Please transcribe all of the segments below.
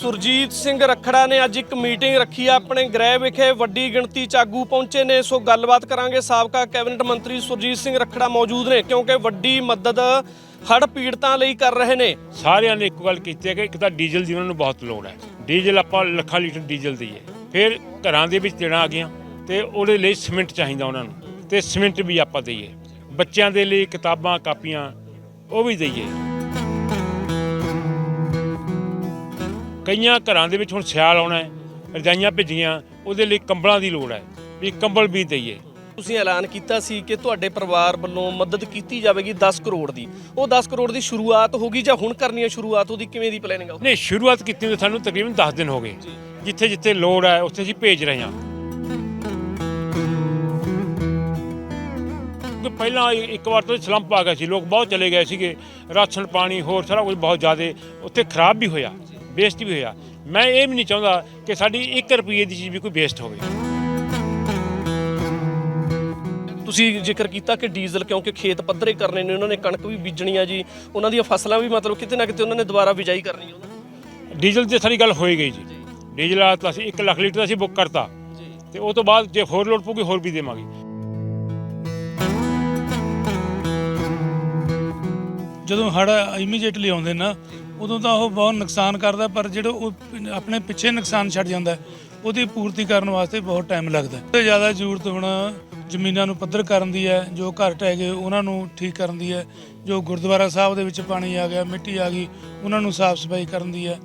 ਸੁਰਜੀਤ ਸਿੰਘ ਰਖੜਾ ਨੇ ਅੱਜ ਇੱਕ ਮੀਟਿੰਗ ਰੱਖੀ ਆ ਆਪਣੇ ਗ੍ਰਹਿ ਵਿਖੇ ਵੱਡੀ ਗਿਣਤੀ ਚ ਆਗੂ ਪਹੁੰਚੇ ਨੇ। ਸੋ ਗੱਲਬਾਤ ਕਰਾਂਗੇ। ਸਾਬਕਾ ਕੈਬਨਿਟ ਮੰਤਰੀ ਸੁਰਜੀਤ ਸਿੰਘ ਰਖੜਾ ਮੌਜੂਦ ਨੇ ਕਿਉਂਕਿ ਵੱਡੀ ਮਦਦ ਹੜ੍ਹ ਪੀੜਤਾਂ ਲਈ ਕਰ ਰਹੇ ਨੇ। ਸਾਰਿਆਂ ਨੇ ਇੱਕ ਗੱਲ ਕੀਤੀ ਹੈ ਕਿ ਇੱਕ ਤਾਂ ਡੀਜ਼ਲ ਦੀ ਉਹਨਾਂ ਨੂੰ ਬਹੁਤ ਲੋੜ ਹੈ। ਡੀਜ਼ਲ ਆਪਾਂ ਲੱਖਾਂ ਲੀਟਰ ਡੀਜ਼ਲ ਦਈਏ ਫਿਰ ਘਰਾਂ ਦੇ ਵਿੱਚ ਦੇਣਾ ਆ ਗਿਆ ਤੇ ਉਹਦੇ ਲਈ ਸਿਮੈਂਟ ਚਾਹੀਦਾ ਉਹਨਾਂ ਨੂੰ ਤੇ ਸਿਮੈਂਟ ਵੀ ਆਪਾਂ ਦਈਏ। ਬੱਚਿਆਂ ਦੇ ਲਈ ਕਿਤਾਬਾਂ, ਕਾਪੀਆਂ ਉਹ ਵੀ ਦਈਏ। ਕਈਆਂ ਘਰਾਂ ਦੇ ਵਿੱਚ ਹੁਣ ਸਿਆਲ ਆਉਣਾ ਹੈ ਰਜਾਈਆਂ ਭਿੱਜੀਆਂ ਉਹਦੇ ਲਈ ਕੰਬਲਾਂ ਦੀ ਲੋੜ ਹੈ ਵੀ ਕੰਬਲ ਵੀ ਦਈਏ। ਤੁਸੀਂ ਐਲਾਨ ਕੀਤਾ ਸੀ ਕਿ ਤੁਹਾਡੇ ਪਰਿਵਾਰ ਵੱਲੋਂ ਮਦਦ ਕੀਤੀ ਜਾਵੇਗੀ 10 ਕਰੋੜ ਦੀ। ਉਹ 10 ਕਰੋੜ ਦੀ ਸ਼ੁਰੂਆਤ ਹੋਗੀ ਜਾਂ ਹੁਣ ਕਰਨੀ ਹੈ ਸ਼ੁਰੂਆਤ? ਉਹਦੀ ਕਿਵੇਂ ਦੀ ਪਲੈਨਿੰਗ ਆ? ਨਹੀਂ ਸ਼ੁਰੂਆਤ ਕੀਤੀ ਨੂੰ ਸਾਨੂੰ ਤਕਰੀਬਨ 10 ਦਿਨ ਹੋ ਗਏ। ਜਿੱਥੇ ਜਿੱਥੇ ਲੋੜ ਹੈ ਉੱਥੇ ਅਸੀਂ ਭੇਜ ਰਹੇ ਹਾਂ। ਕਿ ਪਹਿਲਾਂ ਇੱਕ ਵਾਰ ਤੋਂ ਸਲੰਪ ਆ ਗਿਆ ਸੀ। ਲੋਕ ਬਹੁਤ ਚਲੇ ਗਏ ਸੀਗੇ। ਰਾਸ਼ਨ ਪਾਣੀ ਹੋਰ ਸਾਰਾ ਕੁਝ ਬਹੁਤ ਜ਼ਿਆਦਾ ਉੱਥੇ ਖਰਾਬ ਵੀ ਹੋਇਆ। ਵੇਸਟ ਵੀ ਹੋਇਆ। ਮੈਂ ਇਹ ਵੀ ਨਹੀਂ ਚਾਹੁੰਦਾ ਕਿ ਸਾਡੀ 1 ਰੁਪਏ ਦੀ ਚੀਜ਼ ਵੀ ਕੋਈ ਵੇਸਟ ਹੋਵੇ। ਤੁਸੀਂ ਜ਼ਿਕਰ ਕੀਤਾ ਕਿ ਡੀਜ਼ਲ ਕਿਉਂਕਿ ਖੇਤ ਪੱਧਰੇ ਕਰਨੇ ਨੇ ਉਹਨਾਂ ਨੇ ਕਣਕ ਵੀ ਬੀਜਣੀ ਆ ਜੀ। ਉਹਨਾਂ ਦੀਆਂ ਫਸਲਾਂ ਵੀ ਮਤਲਬ ਕਿਤੇ ਨਾ ਕਿਤੇ ਉਹਨਾਂ ਨੇ ਦੁਬਾਰਾ ਬਿਜਾਈ ਕਰਨੀ ਹੈ ਉਹਨਾਂ ਨੇ। ਡੀਜ਼ਲ ਦੀ ਸਾਰੀ ਗੱਲ ਹੋਈ ਗਈ ਜੀ। ਡੀਜ਼ਲ ਵਾਲਾ ਤਾਂ ਅਸੀਂ 1 ਲੱਖ ਲੀਟਰ ਅਸੀਂ ਬੁੱਕ ਕਰਤਾ। ਤੇ ਉਹ ਤੋਂ ਬਾਅਦ ਜੇ ਹੋਰ ਲੋੜ ਪਊਗੀ ਹੋਰ ਵੀ ਦੇਵਾਂਗੇ। ਜਦੋਂ ਹੜ੍ਹ ਇਮੀਡੀਏਟਲੀ ਆਉਂਦੇ ਨਾ ਉਦੋਂ ਤਾਂ ਉਹ ਬਹੁਤ ਨੁਕਸਾਨ ਕਰਦਾ, ਪਰ ਜਿਹੜਾ ਉਹ ਆਪਣੇ ਪਿੱਛੇ ਨੁਕਸਾਨ ਛੱਡ ਜਾਂਦਾ, ਉਹਦੀ ਪੂਰਤੀ ਕਰਨ ਵਾਸਤੇ ਬਹੁਤ ਟਾਈਮ ਲੱਗਦਾ ਤੇ ਜ਼ਿਆਦਾ ਜ਼ਰੂਰਤ ਹੁਣ ਜ਼ਮੀਨਾਂ ਨੂੰ ਪੱਧਰ ਕਰਨ ਦੀ ਹੈ, ਜੋ ਘਰ ਢਹਿ ਗਏ ਉਹਨਾਂ ਨੂੰ ਠੀਕ ਕਰਨ ਦੀ ਹੈ, ਜੋ ਗੁਰਦੁਆਰਾ ਸਾਹਿਬ ਦੇ ਵਿੱਚ ਪਾਣੀ ਆ ਗਿਆ, ਮਿੱਟੀ ਆ ਗਈ, ਉਹਨਾਂ ਨੂੰ ਸਾਫ਼ ਸਫ਼ਾਈ ਕਰਨ ਦੀ ਹੈ।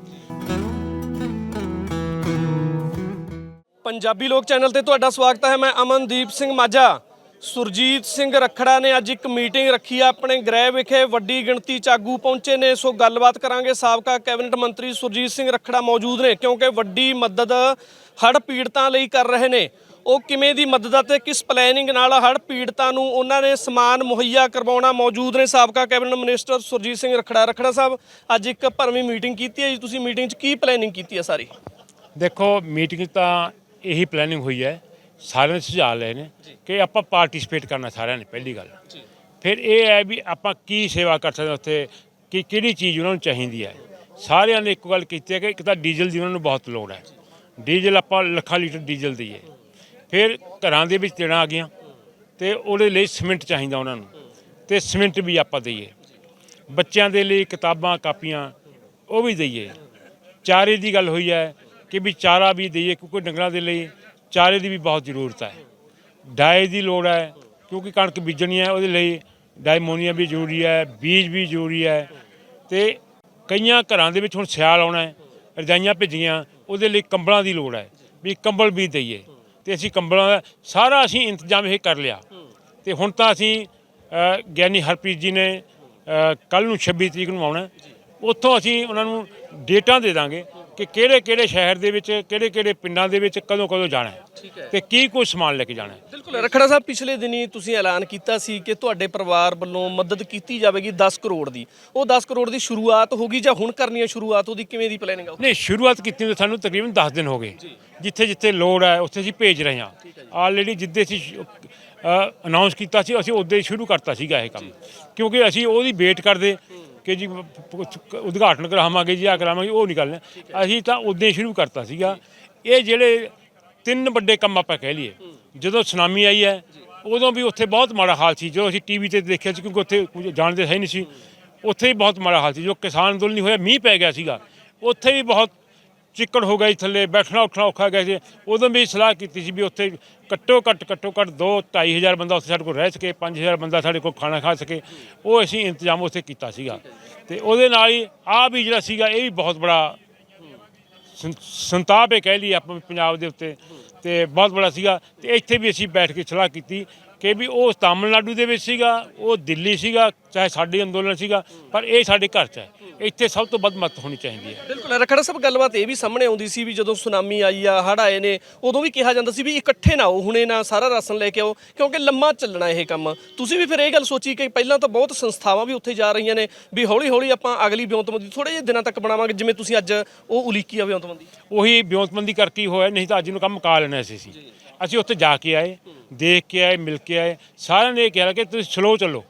ਪੰਜਾਬੀ ਲੋਕ ਚੈਨਲ ਤੇ ਤੁਹਾਡਾ ਸਵਾਗਤ ਹੈ, ਮੈਂ ਅਮਨਦੀਪ ਸਿੰਘ ਮਾਝਾ। ਸੁਰਜੀਤ ਸਿੰਘ ਰਖੜਾ ਨੇ ਅੱਜ ਇੱਕ ਮੀਟਿੰਗ ਰੱਖੀ ਆ, ਆਪਣੇ ਗ੍ਰਹਿ ਵਿਖੇ ਵੱਡੀ ਗਿਣਤੀ ਚ ਆਗੂ ਪਹੁੰਚੇ ਨੇ। ਸੋ ਗੱਲਬਾਤ ਕਰਾਂਗੇ। ਸਾਬਕਾ ਕੈਬਨਿਟ ਮੰਤਰੀ ਸੁਰਜੀਤ ਸਿੰਘ ਰਖੜਾ ਮੌਜੂਦ ਨੇ, ਕਿਉਂਕਿ ਵੱਡੀ ਮਦਦ ਹੜ੍ਹ ਪੀੜਤਾਂ ਲਈ ਕਰ ਰਹੇ ਨੇ। ਉਹ ਕਿਵੇਂ ਦੀ ਮਦਦ ਅਤੇ ਕਿਸ ਪਲੈਨਿੰਗ ਨਾਲ ਹੜ੍ਹ ਪੀੜਤਾਂ ਨੂੰ ਉਹਨਾਂ ਨੇ ਸਮਾਨ ਮੁਹੱਈਆ ਕਰਵਾਉਣਾ ਮੌਜੂਦ ਨੇ? ਸਾਬਕਾ ਕੈਬਨਿਟ ਮਿਨਿਸਟਰ ਸੁਰਜੀਤ ਸਿੰਘ ਰਖੜਾ ਰਖੜਾ ਸਾਹਿਬ, ਅੱਜ ਇੱਕ ਭਰਵੀਂ ਮੀਟਿੰਗ ਕੀਤੀ ਹੈ ਜੀ। ਤੁਸੀਂ ਮੀਟਿੰਗ 'ਚ ਕੀ ਪਲੈਨਿੰਗ ਕੀਤੀ ਹੈ ਸਾਰੀ? ਦੇਖੋ, ਮੀਟਿੰਗ ਤਾਂ ਇਹੀ ਪਲੈਨਿੰਗ ਹੋਈ ਹੈ ਸਾਰਿਆਂ ਨੇ ਸੁਝਾਅ ਲਏ ਨੇ ਕਿ ਆਪਾਂ ਪਾਰਟਿਸਿਪੇਟ ਕਰਨਾ ਸਾਰਿਆਂ ਨੇ ਪਹਿਲੀ ਗੱਲ। ਫਿਰ ਇਹ ਹੈ ਵੀ ਆਪਾਂ ਕੀ ਸੇਵਾ ਕਰ ਸਕਦੇ ਉੱਥੇ ਕਿ ਕਿਹੜੀ ਚੀਜ਼ ਉਹਨਾਂ ਨੂੰ ਚਾਹੀਦੀ ਹੈ। ਸਾਰਿਆਂ ਨੇ ਇੱਕ ਗੱਲ ਕੀਤੀ ਹੈ ਕਿ ਇੱਕ ਤਾਂ ਡੀਜ਼ਲ ਦੀ ਉਹਨਾਂ ਨੂੰ ਬਹੁਤ ਲੋੜ ਹੈ। ਡੀਜ਼ਲ ਆਪਾਂ ਲੱਖਾਂ ਲੀਟਰ ਡੀਜ਼ਲ ਦਈਏ। ਫਿਰ ਘਰਾਂ ਦੇ ਵਿੱਚ ਦੇਣਾ ਆ ਗਿਆ ਤੇ ਉਹਦੇ ਲਈ ਸਿਮੈਂਟ ਚਾਹੀਦਾ ਉਹਨਾਂ ਨੂੰ ਤੇ ਸਿਮੈਂਟ ਵੀ ਆਪਾਂ ਦਈਏ। ਬੱਚਿਆਂ ਦੇ ਲਈ ਕਿਤਾਬਾਂ ਕਾਪੀਆਂ ਉਹ ਵੀ ਦਈਏ। ਚਾਰੇ ਦੀ ਗੱਲ ਹੋਈ ਹੈ ਕਿ ਵੀ ਚਾਰਾ ਵੀ ਦਈਏ ਕਿਉਂਕਿ ਡੰਗਰਾਂ ਦੇ ਲਈ ਚਾਰੇ ਦੀ ਵੀ ਬਹੁਤ ਜ਼ਰੂਰਤ ਹੈ। ਡਾਏ ਦੀ ਲੋੜ ਹੈ, ਕਿਉਂਕਿ ਕਣਕ ਬੀਜਣੀ ਹੈ, ਉਹਦੇ ਲਈ ਡਾਈਮੋਨੀਆ ਵੀ ਜ਼ਰੂਰੀ ਹੈ, ਬੀਜ ਵੀ ਜ਼ਰੂਰੀ ਹੈ। ਤੇ ਕਈਆਂ ਘਰਾਂ ਦੇ ਵਿੱਚ ਹੁਣ ਸਿਆਲ ਆਉਣਾ ਹੈ, ਰਜਾਈਆਂ ਭਿੱਜੀਆਂ, ਉਹਦੇ ਲਈ ਕੰਬਲਾਂ ਦੀ ਲੋੜ ਹੈ, ਵੀ ਕੰਬਲ ਵੀ ਦਈਏ। ਤੇ ਅਸੀਂ ਕੰਬਲਾਂ ਦਾ ਸਾਰਾ ਅਸੀਂ ਇੰਤਜ਼ਾਮ ਇਹ ਕਰ ਲਿਆ। ਤੇ ਹੁਣ ਤਾਂ ਅਸੀਂ ਗਿਆਨੀ ਹਰਪ੍ਰੀਤ ਜੀ ਨੇ ਕੱਲ ਨੂੰ 26 ਤਰੀਕ ਨੂੰ ਆਉਣਾ ਉੱਥੋਂ ਅਸੀਂ ਉਹਨਾਂ ਨੂੰ ਡੇਟਾ ਦੇ ਦਾਂਗੇ। ਕਿ ਕਿਹੜੇ ਕਿਹੜੇ ਸ਼ਹਿਰ ਦੇ ਵਿੱਚ ਕਿਹੜੇ ਕਿਹੜੇ ਪਿੰਡਾਂ ਦੇ ਵਿੱਚ ਕਦੋਂ ਕਦੋਂ ਜਾਣਾ ਹੈ ਤੇ ਕੀ ਕੁਝ ਸਮਾਨ ਲੈ ਕੇ ਜਾਣਾ ਹੈ? ਬਿਲਕੁਲ ਰਖੜਾ ਸਾਹਿਬ ਪਿਛਲੇ ਦਿਨੀ ਤੁਸੀਂ ਐਲਾਨ ਕੀਤਾ ਸੀ ਕਿ ਤੁਹਾਡੇ ਪਰਿਵਾਰ ਵੱਲੋਂ ਮਦਦ ਕੀਤੀ ਜਾਵੇਗੀ 10 ਕਰੋੜ ਦੀ। ਉਹ 10 ਕਰੋੜ ਦੀ ਸ਼ੁਰੂਆਤ ਹੋਗੀ ਜਾਂ ਹੁਣ ਕਰਨੀ ਹੈ ਸ਼ੁਰੂਆਤ? ਉਹਦੀ ਕਿਵੇਂ ਦੀ ਪਲੈਨਿੰਗ ਆ ਨਹੀਂ ਸ਼ੁਰੂਆਤ ਕੀਤੀ ਨੂੰ ਸਾਨੂੰ ਤਕਰੀਬਨ 10 ਦਿਨ ਹੋ ਗਏ। ਜਿੱਥੇ ਜਿੱਥੇ ਲੋੜ ਹੈ ਉੱਥੇ ਅਸੀਂ ਭੇਜ ਰਹੇ ਹਾਂ। ਆਲਰੇਡੀ ਜਿੱਦੇ ਅਸੀਂ ਅਨਾਉਂਸ ਕੀਤਾ ਸੀ ਅਸੀਂ ਉਦੋਂ ਹੀ ਸ਼ੁਰੂ ਕਰਤਾ ਸੀਗਾ ਇਹ ਕੰਮ। ਕਿਉਂਕਿ ਅਸੀਂ ਉਹਦੀ ਵੇਟ ਕਰਦੇ ਕਿ ਜੀ ਉਦਘਾਟਨ ਕਰਾਵਾਂਗੇ ਜੀ ਆ ਕਰਾਵਾਂਗੇ ਉਹ ਨਹੀਂ ਗੱਲ ਅਸੀਂ ਤਾਂ ਉਦੋਂ ਸ਼ੁਰੂ ਕਰਤਾ ਸੀਗਾ। ਇਹ ਜਿਹੜੇ ਤਿੰਨ ਵੱਡੇ ਕੰਮ ਆਪਾਂ ਕਹਿ ਲਈਏ ਜਦੋਂ ਸੁਨਾਮੀ ਆਈ ਹੈ ਉਦੋਂ ਵੀ ਉੱਥੇ ਬਹੁਤ ਮਾੜਾ ਹਾਲ ਸੀ। ਜਦੋਂ ਅਸੀਂ ਟੀਵੀ ਤੇ ਦੇਖਿਆ ਸੀ ਕਿਉਂਕਿ ਉੱਥੇ ਕੁਝ ਜਾਣਦੇ ਹੈ ਨਹੀਂ ਸੀ ਉੱਥੇ ਵੀ ਬਹੁਤ ਮਾੜਾ ਹਾਲ ਸੀ। ਜੋ ਕਿਸਾਨ ਅੰਦੋਲਨ ਨਹੀਂ ਹੋਇਆ ਮੀਂਹ ਪੈ ਗਿਆ ਸੀਗਾ ਉੱਥੇ ਵੀ ਬਹੁਤ ਚਿੱਕੜ ਹੋ ਗਈ ਥੱਲੇ, ਬੈਠਣਾ ਉੱਠਣਾ ਔਖਾ ਗਿਆ ਸੀ। ਉਦੋਂ ਵੀ ਸਲਾਹ ਕੀਤੀ ਸੀ ਵੀ ਉੱਥੇ ਘੱਟੋ ਘੱਟ ਘੱਟੋ ਘੱਟ 2 2500 ਬੰਦਾ ਉੱਥੇ ਸਾਡੇ ਕੋਲ ਰਹਿ ਸਕੇ 5000 ਬੰਦਾ ਸਾਡੇ ਕੋਲ ਖਾਣਾ ਖਾ ਸਕੇ। ਉਹ ਅਸੀਂ ਇੰਤਜ਼ਾਮ ਉੱਥੇ ਕੀਤਾ ਸੀਗਾ। ਤੇ ਉਹਦੇ ਨਾਲ ਹੀ ਆ ਵੀ ਜਿਹੜਾ ਸੀਗਾ, ਇਹ ਵੀ ਬਹੁਤ ਬੜਾ ਸੰਤਾਪ ਇਹ ਕਹਿ ਲਈ ਆਪਾਂ ਪੰਜਾਬ ਦੇ ਉੱਤੇ। ਤੇ ਬਹੁਤ ਬੜਾ ਸੀਗਾ। ਤੇ ਇੱਥੇ ਵੀ ਅਸੀਂ ਬੈਠ ਕੇ ਸਲਾਹ ਕੀਤੀ। ਕਿ ਵੀ ਉਹ ਤਾਮਿਲਨਾਡੂ ਦੇ ਵਿੱਚ ਸੀਗਾ ਉਹ ਦਿੱਲੀ ਸੀਗਾ ਚਾਹੇ ਸਾਡੇ ਅੰਦੋਲਨ ਸੀਗਾ ਪਰ ਇਹ ਸਾਡੇ ਘਰ 'ਚ ਹੈ। ਇੱਥੇ ਸਭ ਤੋਂ ਵੱਧ ਮਤ ਹੋਣੀ ਚਾਹੀਦੀ ਹੈ। ਬਿਲਕੁਲ ਰਖੜਾ ਸਾਹਿਬ ਗੱਲਬਾਤ ਇਹ ਵੀ ਸਾਹਮਣੇ ਆਉਂਦੀ ਸੀ ਵੀ ਜਦੋਂ ਸੁਨਾਮੀ ਆਈ ਆ ਹੜ੍ਹ ਆਏ ਨੇ ਉਦੋਂ ਵੀ ਕਿਹਾ ਜਾਂਦਾ ਸੀ ਵੀ ਇਕੱਠੇ ਨਾ ਆਓ ਹੁਣੇ ਨਾ ਸਾਰਾ ਰਾਸ਼ਨ ਲੈ ਕੇ ਆਓ ਕਿਉਂਕਿ ਲੰਮਾ ਚੱਲਣਾ ਇਹ ਕੰਮ। ਤੁਸੀਂ ਵੀ ਫਿਰ ਇਹ ਗੱਲ ਸੋਚੀ ਕਿ ਪਹਿਲਾਂ ਤਾਂ ਬਹੁਤ ਸੰਸਥਾਵਾਂ ਵੀ ਉੱਥੇ ਜਾ ਰਹੀਆਂ ਨੇ ਵੀ ਹੌਲੀ ਹੌਲੀ ਆਪਾਂ ਅਗਲੀ ਵਿਉਂਤਬੰਦੀ ਥੋੜੇ ਜਿਹੇ ਦਿਨਾਂ ਤੱਕ ਬਣਾਵਾਂਗੇ ਜਿਵੇਂ ਤੁਸੀਂ ਅੱਜ ਉਹ ਉਲੀਕੀ ਆ ਵਿਉਂਤਬੰਦੀ। ਉਹੀ ਵਿਉਂਤਬੰਦੀ ਕਰਕੇ ਹੀ ਹੋਇਆ ਨਹੀਂ ਤਾਂ ਅੱਜ ਨੂੰ ਕੰਮ ਮੁਕਾ ਲੈਣਾ ਸੀ ਅਸੀਂ। ਅਸੀਂ ਉੱਥੇ ਜਾ ਕੇ ਆਏ ਦੇਖ ਕੇ ਆਏ, ਮਿਲ ਕੇ ਆਏ। ਸਾਰਿਆਂ ਨੇ ਇਹ ਕਿਹਾ ਕਿ ਤੁਸੀਂ ਸਲੋ ਚੱਲੋ।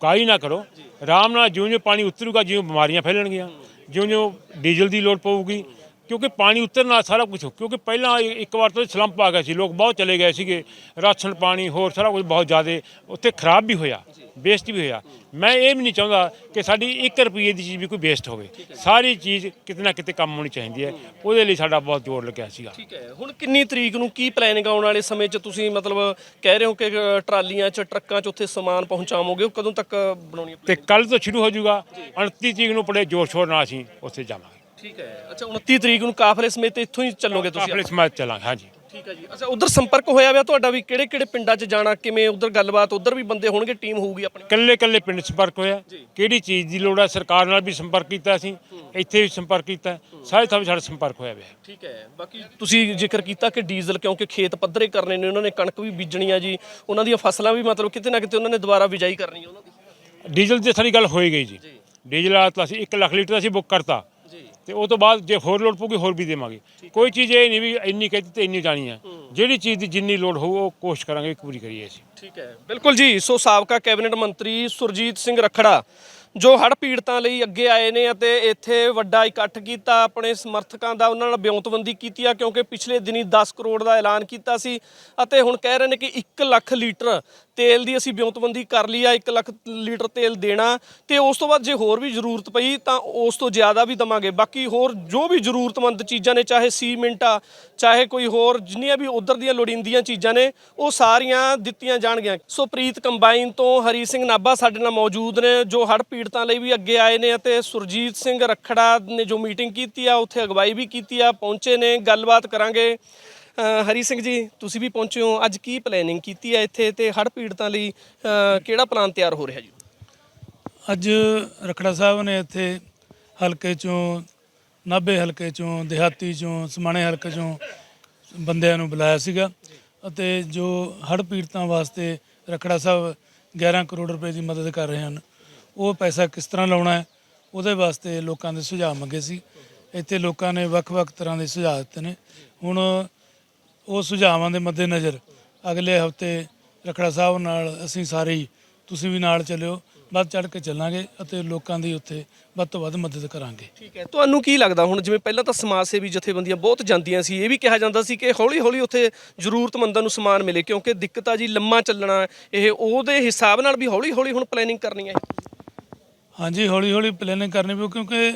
ਕਾਹਲੀ ਨਾ ਕਰੋ। ਆਰਾਮ ਨਾਲ ਜਿਉਂ ਜਿਉਂ ਪਾਣੀ ਉਤਰੂਗਾ ਜਿਉਂ ਬਿਮਾਰੀਆਂ ਫੈਲਣਗੀਆਂ ਜਿਉਂ ਜਿਉਂ ਡੀਜ਼ਲ ਦੀ ਲੋੜ ਪਊਗੀ ਕਿਉਂਕਿ ਪਾਣੀ ਉਤਰਨ ਨਾਲ ਸਾਰਾ ਕੁਝ ਕਿਉਂਕਿ ਪਹਿਲਾਂ ਇੱਕ ਵਾਰ ਤੋਂ ਸਲੰਪ ਆ ਗਿਆ ਸੀ ਲੋਕ ਬਹੁਤ ਚਲੇ ਗਏ ਸੀਗੇ ਰਾਸ਼ਨ ਪਾਣੀ ਹੋਰ ਸਾਰਾ ਕੁਝ ਬਹੁਤ ਜ਼ਿਆਦਾ ਉੱਥੇ ਖਰਾਬ ਵੀ ਹੋਇਆ ਵੇਸਟ ਵੀ ਹੋਇਆ। ਮੈਂ ਇਹ ਵੀ ਨਹੀਂ ਚਾਹੁੰਦਾ ਕਿ ਸਾਡੀ 1 ਰੁਪਏ ਦੀ ਚੀਜ਼ ਵੀ ਕੋਈ ਵੇਸਟ ਹੋਵੇ। ਸਾਰੀ ਚੀਜ਼ ਕਿਤੇ ਨਾ ਕਿਤੇ ਕੰਮ ਹੋਣੀ ਚਾਹੀਦੀ ਹੈ ਉਹਦੇ ਲਈ ਸਾਡਾ ਬਹੁਤ ਜ਼ੋਰ ਲੱਗਿਆ ਸੀਗਾ। ਠੀਕ ਹੈ ਹੁਣ ਕਿੰਨੀ ਤਰੀਕ ਨੂੰ ਕੀ ਪਲੈਨਿੰਗ ਆਉਣ ਵਾਲੇ ਸਮੇਂ 'ਚ ਤੁਸੀਂ ਮਤਲਬ ਕਹਿ ਰਹੇ ਹੋ ਕਿ ਟਰਾਲੀਆਂ 'ਚ ਟਰੱਕਾਂ 'ਚ ਉੱਥੇ ਸਮਾਨ ਪਹੁੰਚਾਵੋਗੇ ਉਹ ਕਦੋਂ ਤੱਕ ਬਣਾਉਣੀ ਤੇ ਕੱਲ ਤੋਂ ਸ਼ੁਰੂ ਹੋ ਜਾਊਗਾ 29 ਤਰੀਕ ਨੂੰ ਬੜੇ ਜ਼ੋਰ ਸ਼ੋਰ ਨਾਲ ਅਸੀਂ ਉੱਥੇ ਜਾਵਾਂਗੇ। ਠੀਕ ਹੈ। ਅੱਛਾ 29 ਤਰੀਕ ਨੂੰ ਕਾਫਲੇ ਸਮੇਤ ਇੱਥੋਂ ਹੀ ਚੱਲੋਗੇ ਤੁਸੀਂ ਕਾਫਲੇ ਸਮਾਜ ਚੱਲਾਂਗੇ ਹਾਂਜੀ। ਠੀਕ ਹੈ ਜੀ। ਅੱਛਾ ਉਧਰ ਸੰਪਰਕ ਹੋਇਆ ਹੋਇਆ ਤੁਹਾਡਾ ਵੀ ਕਿਹੜੇ ਕਿਹੜੇ ਪਿੰਡਾਂ 'ਚ ਜਾਣਾ ਕਿਵੇਂ ਉਧਰ ਗੱਲਬਾਤ ਉਧਰ ਵੀ ਬੰਦੇ ਹੋਣਗੇ ਟੀਮ ਹੋਊਗੀ ਆਪਣੀ? ਕੱਲੇ ਕੱਲੇ ਪਿੰਡ ਸੰਪਰਕ ਹੋਇਆ। ਕਿਹੜੀ ਚੀਜ਼ ਦੀ ਲੋੜ ਹੈ? ਸਰਕਾਰ ਨਾਲ ਵੀ ਸੰਪਰਕ ਕੀਤਾ ਅਸੀਂ ਇੱਥੇ ਵੀ ਸੰਪਰਕ ਕੀਤਾ। ਸਾਰੇ ਥਾਂ ਸਾਡਾ ਸੰਪਰਕ ਹੋਇਆ ਹੋਇਆ ਠੀਕ ਹੈ। ਬਾਕੀ ਤੁਸੀਂ ਜ਼ਿਕਰ ਕੀਤਾ ਕਿ ਡੀਜ਼ਲ ਕਿਉਂਕਿ ਖੇਤ ਪੱਧਰੇ ਕਰਨੇ ਨੇ ਉਹਨਾਂ ਨੇ ਕਣਕ ਵੀ ਬੀਜਣੀ ਆ ਜੀ। ਉਹਨਾਂ ਦੀਆਂ ਫਸਲਾਂ ਵੀ ਮਤਲਬ ਕਿਤੇ ਨਾ ਕਿਤੇ ਉਹਨਾਂ ਨੇ ਦੁਬਾਰਾ ਬਿਜਾਈ ਕਰਨੀ ਉਹਨਾਂ ਦੀ। ਡੀਜ਼ਲ ਦੀ ਸਾਰੀ ਗੱਲ ਹੋਈ ਗਈ ਜੀ। ਡੀਜ਼ਲ ਵਾਲਾ ਤਾਂ ਅਸੀਂ 1 ਲੱਖ ਲੀਟਰ ਅਸੀਂ ਬੁੱਕ ਕਰਤਾ। ਤੇ ਉਹ ਤੋਂ ਬਾਅਦ ਜੇ ਹੋਰ ਲੋੜ ਪਊਗੀ ਹੋਰ ਵੀ ਦੇਵਾਂਗੇ। ਕੋਈ ਚੀਜ਼ ਇਹ ਨਹੀਂ ਵੀ ਇੰਨੀ ਕਹਿ ਦਿੱਤੀ ਤੇ ਇੰਨੀ ਜਾਣੀ ਹੈ। ਜਿਹੜੀ ਚੀਜ਼ ਦੀ ਜਿੰਨੀ ਲੋੜ ਹੋਊ ਉਹ ਕੋਸ਼ਿਸ਼ ਕਰਾਂਗੇ ਕਿ ਪੂਰੀ ਕਰੀਏ ਅਸੀਂ। ਠੀਕ ਹੈ। ਬਿਲਕੁਲ ਜੀ। ਸੋ ਸਾਬਕਾ ਕੈਬਨਿਟ ਮੰਤਰੀ ਸੁਰਜੀਤ ਸਿੰਘ ਰਖੜਾ ਜੋ ਹੜ੍ਹ ਪੀੜਤਾਂ ਲਈ ਅੱਗੇ ਆਏ ਨੇ ਅਤੇ ਇੱਥੇ ਵੱਡਾ ਇਕੱਠ ਕੀਤਾ ਆਪਣੇ ਸਮਰਥਕਾਂ ਦਾ ਉਹਨਾਂ ਨਾਲ ਬਿਉਂਤਬੰਦੀ ਕੀਤੀ ਆ ਕਿਉਂਕਿ ਪਿਛਲੇ ਦਿਨੀ 10 ਕਰੋੜ ਦਾ ਐਲਾਨ ਕੀਤਾ ਸੀ ਅਤੇ ਹੁਣ ਕਹਿ ਰਹੇ ਨੇ ਕਿ 1 ਲੱਖ ਲੀਟਰ ਤੇਲ ਦੀ ਅਸੀਂ ਬਿਉਂਤਬੰਦੀ ਕਰ ਲਈ ਆ 1 ਲੱਖ ਲੀਟਰ ਤੇਲ ਦੇਣਾ। ਤੇ ਉਸ ਤੋਂ ਬਾਅਦ ਜੇ ਹੋਰ ਵੀ ਜ਼ਰੂਰਤ ਪਈ, ਤਾਂ ਉਸ ਤੋਂ ਜ਼ਿਆਦਾ ਵੀ ਦਵਾਂਗੇ। ਬਾਕੀ ਹੋਰ ਜੋ ਵੀ ਜ਼ਰੂਰਤਮੰਦ ਚੀਜ਼ਾਂ ਨੇ, ਚਾਹੇ ਸੀਮੈਂਟ ਆ, ਚਾਹੇ ਕੋਈ ਹੋਰ, ਜਿੰਨੀਆਂ ਵੀ ਉਧਰ ਦੀਆਂ ਲੋੜੀਂਦੀਆਂ ਚੀਜ਼ਾਂ ਨੇ, ਉਹ ਸਾਰੀਆਂ ਦਿੱਤੀਆਂ ਜਾਣਗੀਆਂ। ਸੋ ਪ੍ਰੀਤ ਕੰਬਾਈਨ ਤੋਂ ਹਰੀ ਸਿੰਘ ਨਾਭਾ ਸਾਡੇ ਨਾਲ ਮੌਜੂਦ ਨੇ, ਜੋ ਹੜ੍ਹ ਪੀੜਤਾਂ ਲਈ ਵੀ ਅੱਗੇ ਆਏ ਨੇ ਅਤੇ ਸੁਰਜੀਤ ਸਿੰਘ ਰਖੜਾ ਨੇ ਜੋ ਮੀਟਿੰਗ ਕੀਤੀ ਆ, ਉੱਥੇ ਅਗਵਾਈ ਵੀ ਕੀਤੀ ਆ, ਪਹੁੰਚੇ ਨੇ, ਗੱਲਬਾਤ ਕਰਾਂਗੇ। ਹਰੀ ਸਿੰਘ ਜੀ, ਤੁਸੀਂ ਵੀ ਪਹੁੰਚੇ ਹੋ। ਅੱਜ ਕੀ ਪਲੈਨਿੰਗ ਕੀਤੀ ਹੈ ਇੱਥੇ ਤੇ ਹੜ੍ਹ ਪੀੜਤਾਂ ਲਈ ਕਿਹੜਾ ਪਲਾਨ ਤਿਆਰ ਹੋ ਰਿਹਾ ਜੀ? ਅੱਜ ਰਖੜਾ ਸਾਹਿਬ ਨੇ ਇੱਥੇ ਹਲਕੇ ਚੋਂ, ਨਾਭੇ ਹਲਕੇ ਚੋਂ, ਦਿਹਾਤੀ ਚੋਂ, ਸਮਾਣੇ ਹਲਕੇ ਚੋਂ ਬੰਦਿਆਂ ਨੂੰ ਬੁਲਾਇਆ ਸੀਗਾ ਅਤੇ ਜੋ ਹੜ੍ਹ ਪੀੜਤਾਂ ਵਾਸਤੇ ਰਖੜਾ ਸਾਹਿਬ 11 ਕਰੋੜ ਰੁਪਏ ਦੀ ਮਦਦ ਕਰ ਰਹੇ ਹਨ, ਉਹ ਪੈਸਾ ਕਿਸ ਤਰ੍ਹਾਂ ਲਾਉਣਾ ਹੈ, ਉਹਦੇ ਵਾਸਤੇ ਲੋਕਾਂ ਦੇ ਸੁਝਾਅ ਮੰਗੇ ਸੀ। ਇੱਥੇ ਲੋਕਾਂ ਨੇ ਵੱਖ-ਵੱਖ ਤਰ੍ਹਾਂ ਦੇ ਸੁਝਾਅ ਦਿੱਤੇ ਨੇ। ਹੁਣ ਉਹ ਸੁਝਾਵਾਂ ਦੇ ਮੱਦੇਨਜ਼ਰ ਅਗਲੇ ਹਫ਼ਤੇ ਰਖੜਾ ਸਾਹਿਬ ਨਾਲ ਅਸੀਂ ਸਾਰੇ ਤੁਸੀਂ ਵੀ ਨਾਲ ਚੱਲਿਓ ਵੱਧ ਚੜ ਕੇ ਚੱਲਾਂਗੇ ਅਤੇ ਲੋਕਾਂ ਦੀ ਉੱਥੇ ਵੱਧ ਤੋਂ ਵੱਧ ਮਦਦ ਕਰਾਂਗੇ। ਠੀਕ ਹੈ। ਤੁਹਾਨੂੰ ਕੀ ਲੱਗਦਾ ਹੁਣ? ਜਿਵੇਂ ਪਹਿਲਾਂ ਤਾਂ ਸਮਾਜ ਸੇਵੀ ਜਥੇਬੰਦੀਆਂ ਬਹੁਤ ਜਾਂਦੀਆਂ ਸੀ ਇਹ ਵੀ ਕਿਹਾ ਜਾਂਦਾ ਸੀ ਕਿ ਹੌਲੀ ਹੌਲੀ ਉੱਥੇ ਜ਼ਰੂਰਤਮੰਦਾਂ ਨੂੰ ਸਮਾਨ ਮਿਲੇ ਕਿਉਂਕਿ ਦਿੱਕਤ ਆ ਜੀ ਲੰਮਾ ਚੱਲਣਾ। ਇਹ ਉਹਦੇ ਹਿਸਾਬ ਨਾਲ ਵੀ ਹੌਲੀ ਹੌਲੀ ਹੁਣ ਪਲੈਨਿੰਗ ਕਰਨੀ ਹੈ। ਹਾਂਜੀ ਹੌਲੀ ਹੌਲੀ ਪਲੈਨਿੰਗ ਕਰਨੀ ਪਊ ਕਿਉਂਕਿ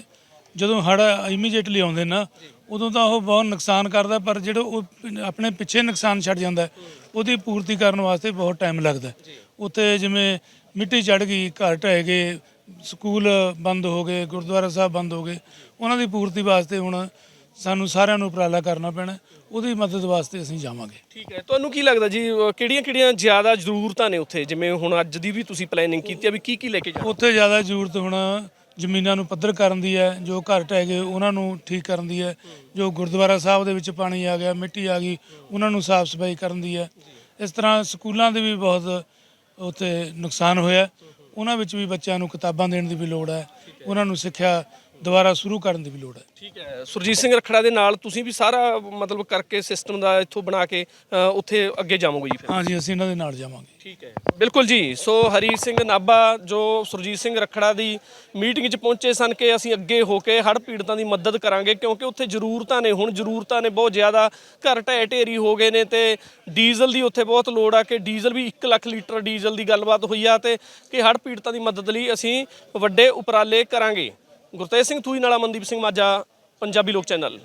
ਜਦੋਂ ਹੜ੍ਹ ਇਮੀਡੀਏਟਲੀ ਆਉਂਦੇ ਨਾ ਉਦੋਂ ਤਾਂ ਉਹ ਬਹੁਤ ਨੁਕਸਾਨ ਕਰਦਾ ਪਰ ਜਿਹੜਾ ਉਹ ਆਪਣੇ ਪਿੱਛੇ ਨੁਕਸਾਨ ਛੱਡ ਜਾਂਦਾ ਉਹਦੀ ਪੂਰਤੀ ਕਰਨ ਵਾਸਤੇ ਬਹੁਤ ਟਾਈਮ ਲੱਗਦਾ। ਉੱਥੇ ਜਿਵੇਂ ਮਿੱਟੀ ਚੜ ਗਈ ਘਰ ਢਹਿ ਗਏ ਸਕੂਲ ਬੰਦ ਹੋ ਗਏ ਗੁਰਦੁਆਰਾ ਸਾਹਿਬ ਬੰਦ ਹੋ ਗਏ ਉਹਨਾਂ ਦੀ ਪੂਰਤੀ ਵਾਸਤੇ ਹੁਣ ਸਾਨੂੰ ਸਾਰਿਆਂ ਨੂੰ ਉਪਰਾਲਾ ਕਰਨਾ ਪੈਣਾ ਉਹਦੀ ਮਦਦ ਵਾਸਤੇ ਅਸੀਂ ਜਾਵਾਂਗੇ। ਠੀਕ ਹੈ ਤੁਹਾਨੂੰ ਕੀ ਲੱਗਦਾ ਜੀ ਕਿਹੜੀਆਂ ਕਿਹੜੀਆਂ ਜ਼ਿਆਦਾ ਜ਼ਰੂਰਤਾਂ ਨੇ ਉੱਥੇ? ਜਿਵੇਂ ਹੁਣ ਅੱਜ ਦੀ ਵੀ ਤੁਸੀਂ ਪਲੈਨਿੰਗ ਕੀਤੀ ਆ ਵੀ ਕੀ ਕੀ ਲੈ ਕੇ ਜਾਣਾ? ਉੱਥੇ ਜ਼ਿਆਦਾ ਜ਼ਰੂਰਤ ਹੁਣ ਜ਼ਮੀਨਾਂ ਨੂੰ ਪੱਧਰ ਕਰਨ ਦੀ ਹੈ, ਜੋ ਘਰ ਢਹਿ ਗਏ ਉਹਨਾਂ ਨੂੰ ਠੀਕ ਕਰਨ ਦੀ ਹੈ, ਜੋ ਗੁਰਦੁਆਰਾ ਸਾਹਿਬ ਦੇ ਵਿੱਚ ਪਾਣੀ ਆ ਗਿਆ, ਮਿੱਟੀ ਆ ਗਈ, ਉਹਨਾਂ ਨੂੰ ਸਾਫ਼ ਸਫ਼ਾਈ ਕਰਨ ਦੀ ਹੈ। ਇਸ ਤਰ੍ਹਾਂ ਸਕੂਲਾਂ ਦੇ ਵੀ ਬਹੁਤ ਉੱਥੇ ਨੁਕਸਾਨ ਹੋਇਆ। ਉਹਨਾਂ ਵਿੱਚ ਵੀ ਬੱਚਿਆਂ ਨੂੰ ਕਿਤਾਬਾਂ ਦੇਣ ਦੀ ਵੀ ਲੋੜ ਹੈ। ਉਹਨਾਂ ਨੂੰ ਸਿੱਖਿਆ ਦੁਬਾਰਾ ਸ਼ੁਰੂ ਕਰਨ ਦੀ ਵੀ ਲੋੜ ਹੈ। ਠੀਕ ਹੈ। ਸੁਰਜੀਤ ਸਿੰਘ ਰਖੜਾ ਦੇ ਨਾਲ ਤੁਸੀਂ ਵੀ ਸਾਰਾ ਮਤਲਬ ਕਰਕੇ ਸਿਸਟਮ ਦਾ ਇੱਥੋਂ ਬਣਾ ਕੇ ਅ, ਉੱਥੇ ਅੱਗੇ ਜਾਵੋਗੇ ਜੀ ਫਿਰ? ਹਾਂਜੀ ਅਸੀਂ ਇਹਨਾਂ ਦੇ ਨਾਲ ਜਾਵਾਂਗੇ। ਠੀਕ ਹੈ। ਬਿਲਕੁਲ ਜੀ। ਸੋ ਹਰੀ ਸਿੰਘ ਨਾਭਾ ਜੋ ਸੁਰਜੀਤ ਸਿੰਘ ਰਖੜਾ ਦੀ ਮੀਟਿੰਗ 'ਚ ਪਹੁੰਚੇ ਸਨ ਕਿ ਅਸੀਂ ਅੱਗੇ ਹੋ ਕੇ ਹੜ੍ਹ ਪੀੜਤਾਂ ਦੀ ਮਦਦ ਕਰਾਂਗੇ ਕਿਉਂਕਿ ਉੱਥੇ ਜ਼ਰੂਰਤਾਂ ਨੇ ਹੁਣ ਜ਼ਰੂਰਤਾਂ ਨੇ ਬਹੁਤ ਜ਼ਿਆਦਾ। ਘਰ ਢਹਿ ਢੇਰੀ ਹੋ ਗਏ ਨੇ ਤੇ ਡੀਜ਼ਲ ਦੀ ਉੱਥੇ ਬਹੁਤ ਲੋੜ ਆ ਕਿ ਡੀਜ਼ਲ ਵੀ 1 ਲੱਖ ਲੀਟਰ ਡੀਜ਼ਲ ਦੀ ਗੱਲਬਾਤ ਹੋਈ ਆ ਤੇ ਕਿ ਹੜ੍ਹ ਪੀੜਤਾਂ ਦੀ ਮਦਦ ਲਈ ਅਸੀਂ ਵੱਡੇ ਉਪਰਾਲੇ ਕਰਾਂਗੇ। ਗੁਰਤੇਜ ਸਿੰਘ ਥੂਈ ਨਾਲਾ ਮਨਦੀਪ ਸਿੰਘ ਮਾਝਾ ਪੰਜਾਬੀ ਲੋਕ ਚੈਨਲ।